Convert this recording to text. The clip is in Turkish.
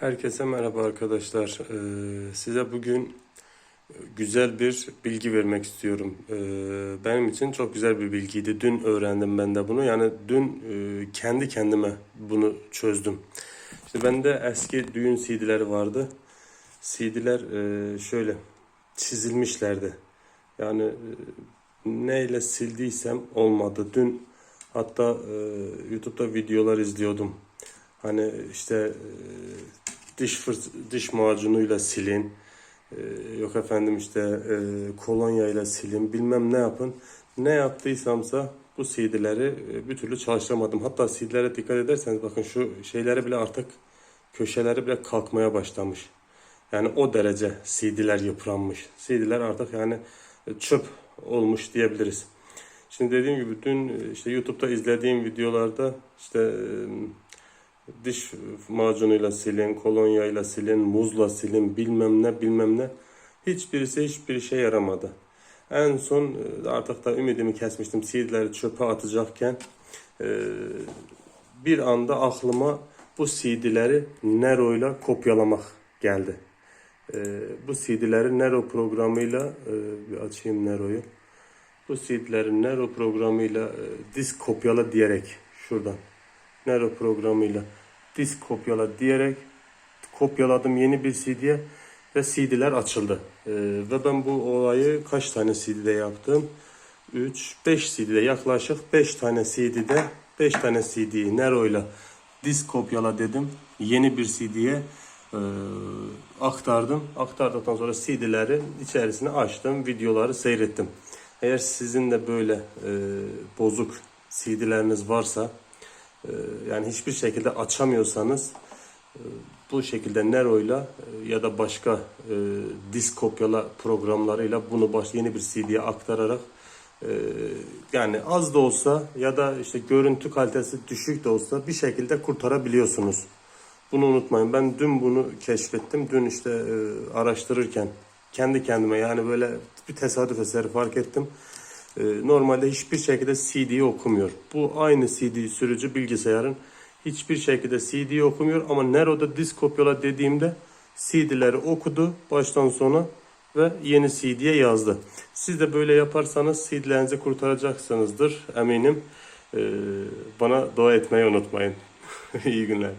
Herkese merhaba arkadaşlar. Ee, size bugün güzel bir bilgi vermek istiyorum. Ee, benim için çok güzel bir bilgiydi. Dün öğrendim ben de bunu. Yani dün e, kendi kendime bunu çözdüm. İşte bende eski düğün CD'leri vardı. CD'ler e, şöyle çizilmişlerdi. Yani e, neyle sildiysem olmadı. Dün hatta e, YouTube'da videolar izliyordum. Hani işte e, diş fırt diş macunuyla silin. E, yok efendim işte e, kolonyayla silin. Bilmem ne yapın. Ne yaptıysamsa bu CD'leri e, bir türlü çalıştıramadım. Hatta CD'lere dikkat ederseniz bakın şu şeyleri bile artık köşeleri bile kalkmaya başlamış. Yani o derece CD'ler yıpranmış. CD'ler artık yani çöp olmuş diyebiliriz. Şimdi dediğim gibi dün e, işte YouTube'da izlediğim videolarda işte e, diş macunuyla silin, kolonyayla silin, muzla silin, bilmem ne bilmem ne. Hiçbirisi hiçbir işe yaramadı. En son e, artık da ümidimi kesmiştim. CD'leri çöpe atacakken e, bir anda aklıma bu CD'leri Nero'yla kopyalamak geldi. E, bu CD'leri Nero programıyla bir açayım Nero'yu. Bu CD'leri Nero programıyla disk kopyala diyerek şuradan Nero programıyla disk kopyala diyerek kopyaladım yeni bir CD'ye ve CD'ler açıldı. Ee, ve ben bu olayı kaç tane CD'de yaptım? 3, 5 CD'de yaklaşık 5 tane CD'de 5 tane CD'yi Nero'yla disk kopyala dedim. Yeni bir CD'ye e, aktardım. Aktardıktan sonra CD'leri içerisine açtım. Videoları seyrettim. Eğer sizin de böyle e, bozuk CD'leriniz varsa yani hiçbir şekilde açamıyorsanız e, bu şekilde Nero'yla e, ya da başka e, disk kopyala programlarıyla bunu baş yeni bir CD'ye aktararak yani az da olsa ya da işte görüntü kalitesi düşük de olsa bir şekilde kurtarabiliyorsunuz. Bunu unutmayın. Ben dün bunu keşfettim. Dün işte e, araştırırken kendi kendime yani böyle bir tesadüf eseri fark ettim. Ee, normalde hiçbir şekilde CD'yi okumuyor. Bu aynı CD sürücü bilgisayarın hiçbir şekilde CD'yi okumuyor ama Nero'da disk kopyala dediğimde CD'leri okudu baştan sona ve yeni CD'ye yazdı. Siz de böyle yaparsanız CD'lerinizi kurtaracaksınızdır eminim. Ee, bana dua etmeyi unutmayın. İyi günler.